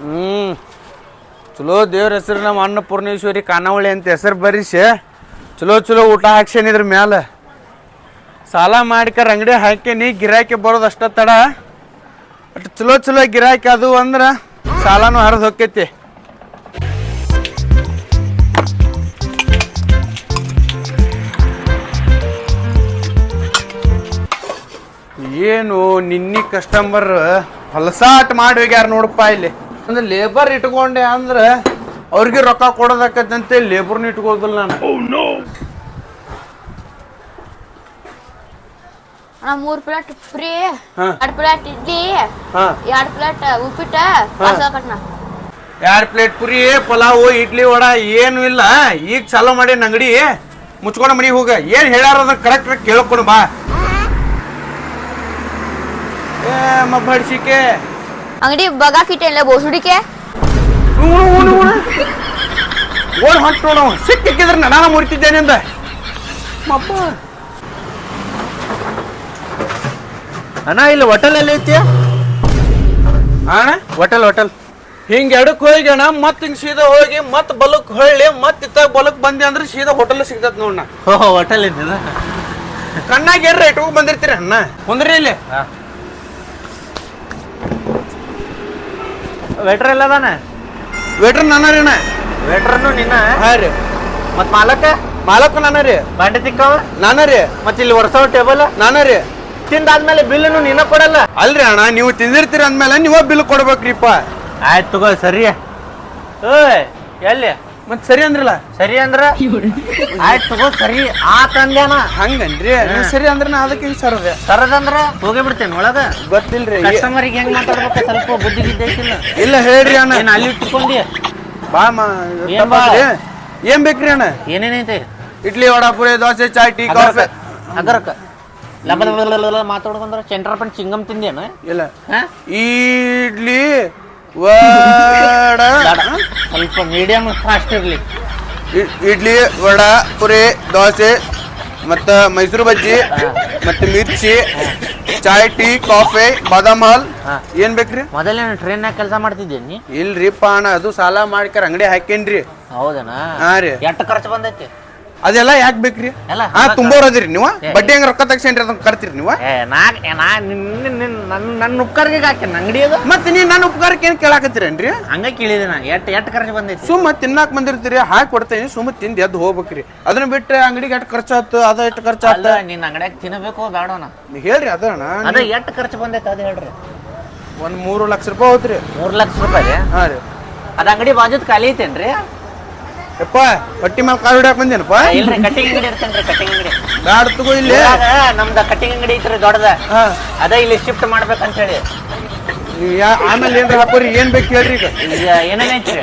ಹ್ಮ್. ಚಲೋ ದೇವ್ರ ಹೆಸರು ನಮ್ಮ ಅನ್ನಪೂರ್ಣೇಶ್ವರಿ ಖಾನಾವಳಿ ಅಂತ ಹೆಸರು ಬರೀಸಿ. ಚಲೋ ಚಲೋ ಊಟ ಹಾಕ್ಸೇನಿ ಇದ್ರ ಮ್ಯಾಲ. ಸಾಲ ಮಾಡ್ಕರ ಅಂಗಡಿ ಹಾಕೇನಿ ಗಿರಾಕಿ ಬರೋದು ಅಷ್ಟ ತಡ. ಅಷ್ಟು ಚಲೋ ಚಲೋ ಗಿರಾಕಿ ಅದು ಅಂದ್ರ ಸಾಲನೂ ಹರಿದು ಹೊಕ್ಕೈತಿ. ಏನು ನಿನ್ನಿ ಕಸ್ಟಮರ್ ಹೊಲಸಾಟ್ ಮಾಡಿ ಹೋಗ್ಯಾರ ನೋಡಪ್ಪ ಇಲ್ಲಿ. ಅಂದ್ರೆ ಲೇಬರ್ ಇಟ್ಕೊಂಡೆ ಅಂದ್ರೆ ಅವ್ರಿಗೆ ರೊಕ್ಕ ಕೊಡೋದಾಕತ್ತಂತೆ ಲೇಬರ್ನ ಇಟ್ಕೋದಿಲ್ಲ ನಾನು. ಅಣ್ಣ ಮೂರ್ ಪ್ಲೇಟ್ ಫ್ರೀ. ಎರಡ್ ಪ್ಲೇಟ್ ಇಡ್ಲಿ ಹಾ. ಎರಡ್ ಪ್ಲೇಟ್ ಉಪ್ಪಿಟ್ಟ ಎರಡ್ ಕಟ್ನ ಎರಡು ಪ್ಲೇಟ್ ಪುರಿ ಪಲಾವು ಇಡ್ಲಿ ವಡ ಏನು ಇಲ್ಲ. ಈಗ ಚಾಲೂ ಮಾಡಿ ಅಂಗಡಿ ಮುಚ್ಕೊಂಡು ಮನೆಗೆ ಹೋಗ. ಏನು ಹೇಳ್ಯಾರ ಅದ ಕರೆಕ್ಟ್ ಕೇಳ್ಕೊಂಡು ಬಾ. ಏ ಮಬ್ಬಡಿಸಿಕೆ ಅಂಗಡಿ ಬಗಾಕಿಟ್ಟೆ ಬೋಸುಡಿಕೆ? ಓಡ್ ಹೊಂಟ್ ನೋಡು. ಸಿಕ್ಕಿದ್ರೆ ನಾನು ಮುರಿತಿದ್ದೇನೆ ಅಂದ. ಮಪ್ಪ. ಅಣ್ಣ ಇಲ್ಲಿ ಹೋಟೆಲ್ ಎಲ್ಲಿ ಐತಿ? ಅಣ್ಣ ಹೋಟೆಲ್ ಹೋಟೆಲ್ ಹಿಂಗ ಎಡಕ್ ಹೋಗಿ ಅಣ್ಣ ಮತ್ ಹಿಂಗ್ ಸೀದಾ ಹೋಗಿ ಮತ್ ಬಲಕ್ ಹೊಳ್ಳಿ ಮತ್ ಇತ್ತಾಗ ಬಲಕ್ ಬಂದೆ ಅಂದ್ರೆ ಸೀದಾ ಹೋಟೆಲ್ ಸಿಗ್ತದ ನೋಡಣ್ಣ ಹೋಟೆಲ್ ಇದ್ದ ಕಣ್ಣಾಗ ಏನ್ರ ಇಟ್ಕೊಂಡ್ ಬಂದಿರ್ತೀರಿ ಅಣ್ಣ? ಕುಂದ್ರಿ ಇಲ್ಲಿ. ವೇಟ್ರ್ ಎಲ್ಲ ಅದಾನ? ವೇಟ್ರ್ ನಾನ ರೀ ಅಣ್ಣ. ವೇಟ್ರನು ನಿನ್ನ? ಹಾ ರೀ. ಮತ್ ಮಾಲಕ? ಮಾಲಕ್ ನಾನ ರೀ. ಬಾಂಡೆ ತಿಕ್ಕವ? ನಾನ ರೀ. ಮತ್ ಇಲ್ಲಿ ಒರ್ಸವ ಟೇಬಲ್? ನಾನ ರೀ. ತಿಂದಾದ್ಮೇಲೆ ಬಿಲ್ನು ನಿನ್ನ ಕೊಡಲ್ಲ? ಅಲ್ರಿ ಅಣ್ಣ ನೀವು ತಿಂದಿರ್ತೀರಿ ಅಂದ್ಮೇಲೆ ನೀವು ಬಿಲ್ ಕೊಡ್ಬೇಕ್ರಿಪ್ಪ. ಆಯ್ತು ತಗೋ ಸರಿ. ಓಯ್ ಎಲ್ಲಿ? ಮತ್ ಸರಿ ಅಂದ್ರಲ್ಲ? ಸರಿ ಅಂದ್ರ? ಆಯ್ತು ತಗೋ ಸರಿ. ಆತಂದ್ಯಾನ ಹಂಗನ್ರಿ. ನೀವ್ ಸರಿ ಅಂದ್ರ ನಾ ಅದಕ್ಕೆ ಹಿಂಗ್ ಸರದೆ ಸರದಂದ್ರ ಹೋಗಿ ಬಿಡ್ತೇನೆ ಒಳಗ. ಗೊತ್ತಿಲ್ರಿ. ಕಸ್ಟಮರಿಗೆ ಹೆಂಗ್ ಮಾತಾಡ್ಬೇಕು? ಸ್ವಲ್ಪ ಬುದ್ಧಿ ಗಿದ್ದೆ ಐತಿಲ್ಲ ಇಲ್ಲ ಹೇಳ್ರಿ ಅಣ್ಣ. ಏನ್ ಅಲ್ಲಿ ಇಟ್ಕೊಂಡಿ? ಬಾ ಮಾ ಏನ್ ಬಾ? ತಪ್ಪಾತ್ರಿ? ಏನ್ ಬೇಕ್ರಿ ಅಣ್ಣ? ಏನೇನೈತೆ ಇಡ್ಲಿ ವಡಾ ಪುರಿ ದೋಸೆ ಚಾಯ್ ಟೀ ಕಾಫಿ. ಅಗರಕ. ಮಾತಾಡ್ಕೊಂಡ್ರ ಸೆಂಟ್ರ್ ಪಂಡ್ ಚಿಂಗಮ್ ತಿಂದೇನ? ಇಲ್ಲ. ಹಾ? ಇಡ್ಲಿ ವಡ. ಸ್ವಲ್ಪ ಮೀಡಿಯಂ ಫಾಸ್ಟ್ ಇರ್ಲಿ. ಇಡ್ಲಿ ವಡ ಪುರಿ ದೋಸೆ ಮತ್ತು ಮೈಸೂರು ಬಜ್ಜಿ ಮತ್ತೆ ಮಿರ್ಚಿ ಚಾಯ್ ಟೀ ಕಾಫಿ ಬಾದಾಮ್ ಹಾಲ್. ಏನ್ ಬೇಕ್ರಿ? ಮೊದಲೇ ಟ್ರೈನ್ಯಾಗ ಕೆಲಸ ಮಾಡ್ತಿದ್ದೀನಿ. ಇಲ್ರಿ ಇಲ್ರಿಪ್ಪ ಅಣ್ಣ ಅದು ಸಾಲ ಮಾಡ್ಕರ ಅಂಗಡಿ ಹಾಕೇನ್ರಿ. ಹೌದನಾ? ಹಾ ರೀ. ಎಷ್ಟು ಖರ್ಚು ಬಂದೈತಿ? ಅದೆಲ್ಲ ಯಾಕೆ ಬೇಕ್ರಿ? ಎಲ್ಲ ಹಾ ತುಂಬೋರದಿರಿ ನೀವು? ಬಡ್ಡಿ ಹಂಗ ರೊಕ್ಕ ತಗ್ಸೇನ್ರಿ ಅದನ್ನ ಕರ್ತೀರಿ ನೀವು? ಏ ನಾ ಏ, ನಾ ನಿನ್ನ ನಿನ್ನ ನನ್ನ ನನ್ನ ಉಪ್ಕಾರಿಗೆ ಹಾಕಿ ಅಂಗಡಿ ಅದು. ಮತ್ತೆ ನೀನ್ ನನ್ನ ಉಪಕಾರಕ್ಕೆ ಏನ್ ಕೇಳಾಕತ್ತೀರೇನ್ರಿ? ಹಂಗ ಕೇಳಿದೆ ನಾ ಎಟ್ ಎಟ್ ಖರ್ಚು ಬಂದೈತಿ? ಸುಮ್ಮ ತಿನ್ನಾಕ್ ಬಂದಿರ್ತೀರಿ ಹಾಕಿ ಕೊಡ್ತೇನೆ ಸುಮ್ಮ ತಿಂದು ಎದ್ದು ಹೋಗ್ಬೇಕ್ರಿ. ಅದನ್ನ ಬಿಟ್ರೆ ಅಂಗಡಿಗೆ ಎಷ್ಟು ಆತು ಅದ ಎಷ್ಟು ಖರ್ಚು ಅಲ್ಲ ನಿನ್ನ ಅಂಗಡ್ಯಾಗ ತಿನ್ನಬೇಕು ಬೇಡೋಣ ನೀ? ಹೇಳ್ರಿ ಅದಣ್ಣ ಅದ ಎಷ್ಟು ಖರ್ಚು ಬಂದೈತೆ ಅದು ಹೇಳ್ರಿ. ಒಂದ್ ಮೂರು ಲಕ್ಷ ರೂಪಾಯಿ ಹೋತ್ರಿ. ಮೂರ್ ಲಕ್ಷ ರೂಪಾಯಿ? ಹಾ ರೀ. ಅದ ಅಂಗಡಿ ಬಾಜುದ್ ಖಾಲಿ ಐತೇನ್ರಿ? ಯಪ್ಪ ಹೊಟ್ಟಿ ಮೇಲೆ ಕಾಲು ಹಿಡಿಯಾಕ ಬಂದೇನಪ್ಪ? ಇಲ್ರಿ ಕಟ್ಟಿಂಗ್ ಅಂಗಡಿ ಇರ್ತೇನ್ರಿ ಕಟ್ಟಿಂಗ್ ಅಂಗಡಿ. ಬ್ಯಾಡ ತಗೋ ಇಲ್ಲಿ. ಊರಾಗ ನಮ್ದ ಕಟ್ಟಿಂಗ್ ಅಂಗಡಿ ಐತ್ರಿ ದೊಡ್ಡದ. ಹಾ. ಅದ ಇಲ್ಲಿ ಶಿಫ್ಟ್ ಮಾಡ್ಬೇಕಂತ ಹೇಳಿ ನೀವ್ ಯಾ ಆಮೇಲೆ ಏನ್ರ ಹಾಕೋರಿ ಏನ್ ಬೇಕು ಹೇಳ್ರಿ ಈಗ. ಈಗ ಏನೇನೈತ್ರಿ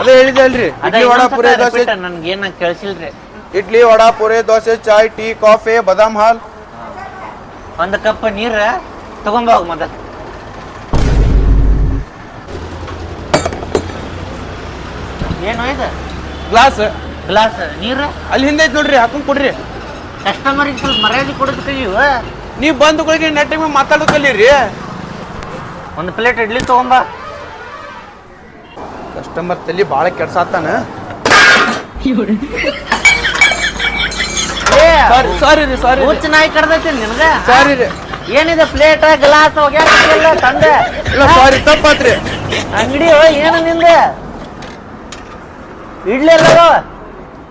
ಅದೇ ಹೇಳಿದೆ ಅಲ್ರಿ ಅದ ಇಡ್ಲಿ ವಡಾ ಪುರಿ ದೋಸೆ. ನನ್ಗೆ ಏನ ಕೇಳಿಸಿಲ್ರಿ. ಇಡ್ಲಿ ವಡಾ ಪುರಿ ದೋಸೆ ಚಾಯ್ ಟೀ ಕಾಫಿ ಬಾದಾಮ್ ಹಾಲ್. ಒಂದ್ ಕಪ್ ನೀರ ತಗೊಂಡ್ ಹೋಗ್ ಮೊದಲ. ಏನು ಇದು ಗ್ಲಾಸ್. ಗ್ಲಾಸ್ ನೀರು? ಅಲ್ಲಿ ಹಿಂದೆ ಐತೆ ನೋಡ್ರಿ ಹಾಕೊಂಡ್ ಕೊಡ್ರಿ. ಕಸ್ಟಮರ್ ಸ್ವಲ್ಪ ಮರ್ಯಾದೆ ಕೊಡೋದಕ್ಕೆ ನೀವು ಬಂದು ಬಂದುಗಳಿಗೆ ನೆಟ್ಟಿಗೆ ಮಾತಾಡೋದು ಕಲೀರಿ ಒಂದು ಪ್ಲೇಟ್ ಇಡ್ಲಿ ತಗೊಂಬ ಕಸ್ಟಮರ್ ತಲೆ ಭಾಳ ಕೆಡ್ಸಾತಾನ ಏ ಸಾರಿ ಸಾರಿ ರೀ ಸಾರಿ ಹುಚ್ಚು ನಾಯಿ ಕಡ್ದೈತಿ ನಿನಗ? ಸಾರಿ ರೀ. ಏನಿದೆ ಪ್ಲೇಟ್ ಗ್ಲಾಸ್ ಹೋಗ್ಯಾಕಿಲ್ಲ ತಂದೆ? ಇಲ್ಲ ಸಾರಿ ತಪ್ಪಾತ್ರಿ. ಅಂಗಡಿ ಏನ ನಿಂದ? ಇಡ್ಲಿ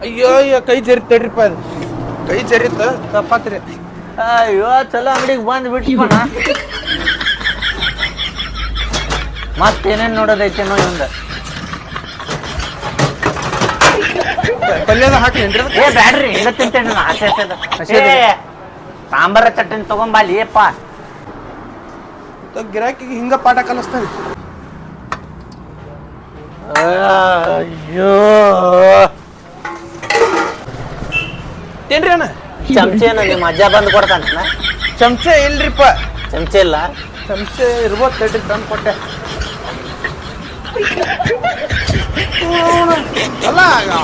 ಅಯ್ಯೋ ಅಯ್ಯೋ ಕೈ ಜರಿತಡ್ರಿಪ್ಪ ಅದು. ಕೈ ಜರಿತ? ತಪ್ಪಾತ್ರಿ. ಅಯ್ಯೋ ಚಲೋ ಅಂಗಡಿಗೆ ಬಂದು ಬಿಟ್ಕೋಣ. ಮತ್ತೇನೇನು ನೋಡೋದೈತೇನೋ ಇವಂದ ಪಲ್ಯದ ಹಾಕ್ಲೇನ್ರಿ? ಅದಕ್ಕೆ? ಏ ಬ್ಯಾಡ್ರಿ ಹಿಂಗ ತಿಂತೇನೆ ನಾನು ಆಸೆ ಹಸಿ ಏ ಸಾಂಬಾರ ಚಟ್ನಿ ತಗೊಂಬಾಲಿ ಅಲ್ಲಿ ಏಪ್ಪ. ಗಿರಾಕಿಗೆ ಹಿಂಗ ಪಾಠ ಕಲಿಸ್ತಾನೆ ಅಯ್ಯೋ. ಏನ್ರಿ ಅಣ್ಣ? ಚಮಚೇನ ನಿಮ್ಮ ಅಜ್ಜ ಬಂದು ಕೊಡ್ತಾನ ಚಮಚೆ ಇಲ್ರಿಪ್ಪ. ಚಮಚೆ ಇಲ್ಲ. ಚಮಚೆ ಇರ್ಬೋದು ತಡ್ರಿ ತಂದು ಕೊಟ್ಟೆ. ಅಲ್ಲ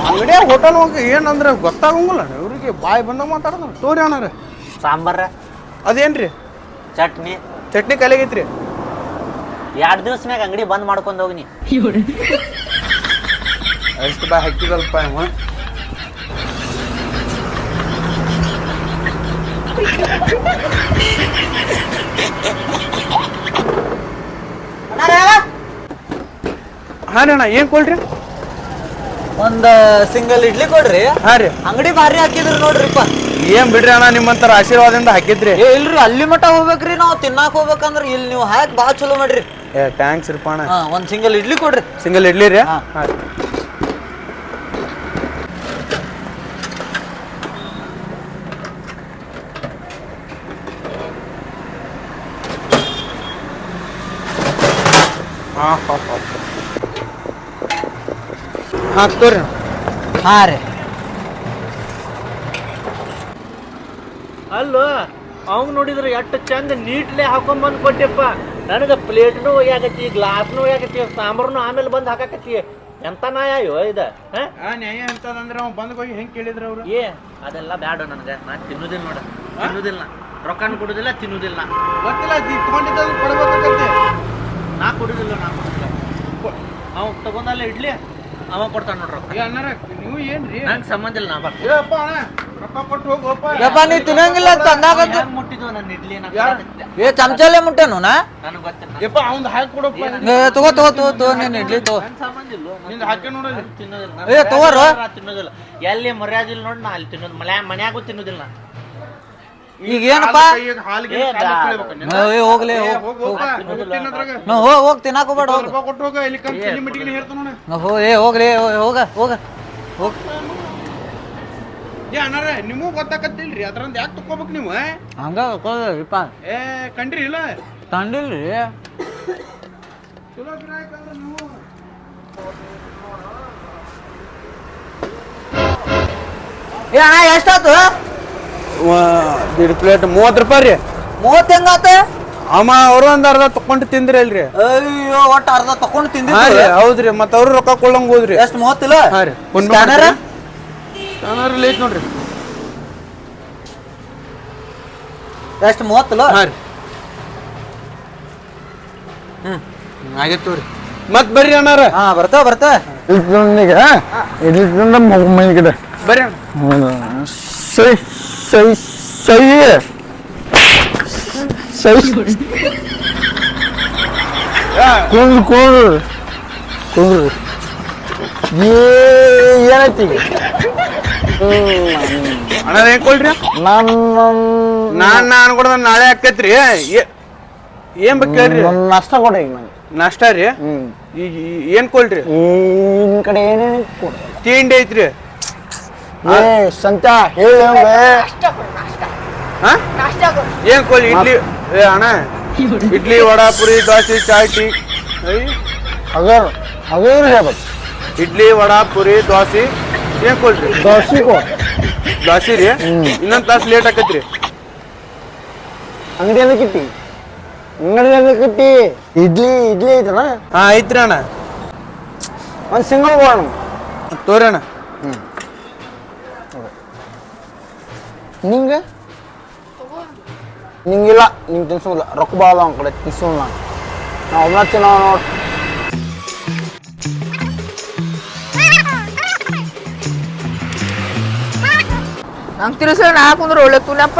ಅಂಗಡಿ ಹೋಟೆಲ್ ಹೋಗಿ ಏನಂದ್ರೆ ಗೊತ್ತಾಗಂಗಿಲ್ಲ ಇವ್ರಿಗೆ ಬಾಯಿ ಬಂದಾಗ ಮಾತಾಡೋದು. ತೋರಿ ಅಣ್ಣ ಸಾಂಬಾರ. ಅದೇನ್ರಿ? ಚಟ್ನಿ. ಚಟ್ನಿ ಕಲೆಗೈತ್ರಿ ಎರಡು ದಿವ್ಸನಾಗ ಅಂಗಡಿ ಬಂದ್ ಮಾಡ್ಕೊಂಡು ಹೋಗ್ನಿ. ಎಷ್ಟು ಬಾ ಹಾಕಿದಲ್ಪ ಹಾ ರೀ ಅಣ್ಣ ಏನು ಕೊಡ್ರಿ? ಒಂದ್ ಸಿಂಗಲ್ ಇಡ್ಲಿ ಕೊಡ್ರಿ. ಹಾ ರೀ. ಅಂಗಡಿ ಭಾರಿ ಹಾಕಿದ್ರು ನೋಡ್ರಿಪ್ಪ. ಏನ್ ಬಿಡ್ರಿ ಅಣ್ಣ ನಿಮ್ಮಂತರ ಆಶೀರ್ವಾದದಿಂದ ಹಾಕಿದ್ರಿ? ಏ ಇಲ್ರಿ ಅಲ್ಲಿ ಮಟ ಹೋಗ್ಬೇಕ್ರಿ ನಾವು ತಿನ್ನಾಕ ಹೋಗ್ಬೇಕಂದ್ರೆ ಇಲ್ಲಿ ನೀವು ಹಾಕಿ ಭಾಳ ಚಲೋ ಮಾಡ್ರಿ. ಏ ಟ್ಯಾಂಕ್ಸ್ ರೀ ಅಣ್ಣ ಹಾ ಒಂದ್ ಸಿಂಗಲ್ ಇಡ್ಲಿ ಕೊಡ್ರಿ. ಸಿಂಗಲ್ ಇಡ್ಲಿ ರೀ? ಹಾ. ಹಾಂ ಹಾಂ ಹಾಂ ಹಾಂ. ಹಾಂ ಹಾ ರೀ. ಅಲ್ಲೋ ಅವ್ ನೋಡಿದ್ರೆ ಎಷ್ಟು ಚಂದ ನೀಟ್ಲೆ ಹಾಕೊಂಬಂದು ಕೊಟ್ಟೆಪ್ಪ. ನನಗೆ ಪ್ಲೇಟ್ನು ಒಯ್ಯಾಕತ್ತಿ ಗ್ಲಾಸ್ನು ಒಯ್ಯಾಕತ್ತಿ ಸಾಂಬಾರ್ನು ಆಮೇಲೆ ಬಂದು ಹಾಕಾಕತ್ತಿ. ಎಂತ ನಾಯ ಅಯ್ಯೋ ಇದ ಹಾ? ಆ ನ್ಯಾಯ ಅಂತದಂದ್ರೆ ಅವ್ನು ಬಂದು ಹೋಗಿ ಹೆಂಗೆ ಕೇಳಿದ್ರು ಅವರು? ಏ ಅದೆಲ್ಲ ಬ್ಯಾಡ ನನಗೆ. ನಾ ತಿನ್ನುದಿಲ್ಲ ನೋಡ. ತಿನ್ನುದಿಲ್ಲ. ರೊಕ್ಕನು ಕೊಡುದಿಲ್ಲ ತಿನ್ನುದಿಲ್ಲ. ಗೊತ್ತಿಲ್ಲ ತೊಗೊಂಡಿದ್ದು ಕೊಡ್ಬೇಕಂತೆ. ನಾ ಕೊಡುದಿಲ್ಲ ನಾ ಕೊಡುದಿಲ್ಲ. ಅವ ತಗೊಂಡಲ್ಲ ಇಡ್ಲಿ ಅವ ಕೊಡ್ತಾನ ನೋಡ್ರಿ ಏ ಅಣ್ಣಾರ ನೀವು ಏನ್ರಿ? ನಂಗೆ ಸಂಬಂಧ ಇಲ್ಲ ನಾ ಬರ್ತೀನಿ. ಅಣ್ಣ. ಯಪ್ಪ ನೀ ತಿನ್ನಂಗಿಲ್ಲ ಅಂತ ಅಂದಾಗಂತ. ಏ ಚಮಚಲ್ಲೇ ಮುಟ್ಟೆನು ನಾ? ಯಪ್ಪ ಅವ್ನ್ದು ಹಾಕಿ ಕೊಡಪ್ಪ ಏ, ತಗೋ ತಗೋ ತಗೋ ತಗೋ ನೀನ್ ಇಡ್ಲಿ ತಗೋ. ನಿಂದು ಹಾಕಿ ಏ, ತಗೋರು. ತಿನ್ನೋದಿಲ್ಲ. ಎಲ್ಲಿ ಮರ್ಯಾದೆ ಇಲ್ಲ ನೋಡಿ ನಾ ಅಲ್ಲಿ ತಿನ್ನೋದು ಮನೆ ಮನ್ಯಾಗೂ ತಿನ್ನೋದಿಲ್ಲ ಈಗ ಏನಪ್ಪ? ಹೋಗ್ಲಿ ಹೋಗ್ ತಿನ್ನಾಕ ಹೋಗ್ಬೇಡ ಹೋಗ್. ಹೋಗ್ಲಿ ಹೋಗ ಹೋಗ ಹೋಗ. ಹೋಗ್. ಏ ಅಣ್ಣಾರ ನಿಮಗೂ ಗೊತ್ತಾಕತ್ತಿಲ್ರಿ? ಅದ್ರಂದ ಯಾಕೆ ತಕೋಬೇಕು ನೀವು ಹಂಗ ಇಪ್ಪ ಏ ಕಂಡ್ರಿ ಇಲ್ಲ? ತಂಡಿಲ್ರಿ. ಚಲೋ ಗಿರಾಕಿ ಅಂದ್ರೆ ನೀವು. ಏ ಅಣ್ಣ ಎಷ್ಟಾತು ಎರಡು ಪ್ಲೇಟ್ ಮೂವತ್ತು ರೂಪಾಯಿ ರೀ. ಮೂವತ್ತು ಹೆಂಗಾತ ಅಮ್ಮ ಅವರು ಒಂದ್ ಅರ್ಧ ತಕೊಂಡು ತಿಂದ್ರಿ ಅಲ್ರಿ ಅಯ್ಯೋ ಒಟ್ಟು ಅರ್ಧ ತಕೊಂಡು ತಿಂದ್ರಿ ಹೌದ್ರಿ ಮತ್ತ ಅವ್ರು ರೊಕ್ಕ ಕೊಳ್ಳಂಗ್ ಹೋದ್ರಿ. ಎಷ್ಟು ಮೂವತ್ತಿಲ್ಲ ಹಾ ರೀ ಸ್ಕ್ಯಾನರ ಸ್ಕ್ಯಾನರ್ ಲೇಟ್ ನೋಡ್ರಿ. ಎಷ್ಟು ಮೂವತ್ತಲ್ಲ? ಹಾ ರೀ. ಹ್ಮ್ ಆಗೈತೆ ತೋರಿ ಮತ್ ಬರ್ರಿ ಅಣ್ಣಾರ. ಹಾ ಬರ್ತಾವ ಬರ್ತಾವ ಇಟ್ಕೊಂಡಿಗೆ ಇಟ್ಕೊಂಡ ಮೈ ಕಡೆ ಬರ್ರಿ ಅಣ್ಣ. ಸೈ ಸೈ ಸೈ. ಸೈ ಕುಂದ್ರು ಕುಂದ್ರು. ಕುಂದ್ರು. ಏನೈತಿ ಅಣ್ಣ ಏನ್ ಕೊಡ್ರಿ? ನಾನು ನಾನ್ ನಾನು ಕೂಡ ನಾಳೆ ಆಕೈತ್ರಿ. ಏ- ಏನ್ ಬೇಕು ಕೇಳ್ರಿ? ನನ್ನ ನಷ್ಟ ಕೊಡ ಈಗ ನಂಗೆ ನಾಷ್ಟ ರೀ? ಈಗ ಈ- ಏನ್ ಕೊಡ್ರಿ? ಈ ಕಡೆ ಏನೇನು ಕೊಡ ತಿಂಡಿ ಐತ್ರಿ. ಏ ಸಂತ ಹೇಳಿ ಏನ್ ಕೊಡ್ಲಿ? ಇಡ್ಲಿ ಏ ಅಣ್ಣ ಇಡ್ಲಿ ವಡಾ ಪುರಿ ದೋಸೆ ಚಾಯ್ ಟೀ. ಅಗರ್ ಅಗರ್ ಹೇಳ್ಬೇಕು. ಇಡ್ಲಿ ವಡಾ ಪುರಿ ದೋಸೆ ಏನ್ ಕೊಡ್ರಿ? ದೋಸೆ ಕೊಡ. ದೋಸೆ ರೀ? ಇನ್ನೊಂದ್ ತಾಸ್ ಲೇಟ್ ಆಕೈತ್ರಿ. ಅಂಗಡಿ ಎಲ್ಲ ಕಿಟ್ಟಿ? ಅಂಗಡಿ ಎಲ್ಲ ಕಿಟ್ಟಿ? ಇಡ್ಲಿ ಇಡ್ಲಿ ಐತನ? ಹಾ ಐತ್ರಿ ಅಣ್ಣ. ಒಂದು ಸಿಂಗಲ್ ಕೊಡೋಣ ತೋರಿ ಅಣ್ಣ. ನಿಂಗೆ? ನಿಂಗಿಲ್ಲ ನಿಂಗೆ ತಿನ್ಸೋದಿಲ್ಲ. ರೊಕ್ಕ ಭಾಳ ಅವ್ನ ಕಡೆ ತಿನ್ಸೋಲ್ಲ ನಾವು ಒಬ್ಬನ ತಿನ್ನೋ ನೋಡಿ. ನಂಗೆ ತಿರ್ಸ ನಾ ಕುಂದ್ರ ಒಳ್ಳೆ ತುಲಪ್ಪ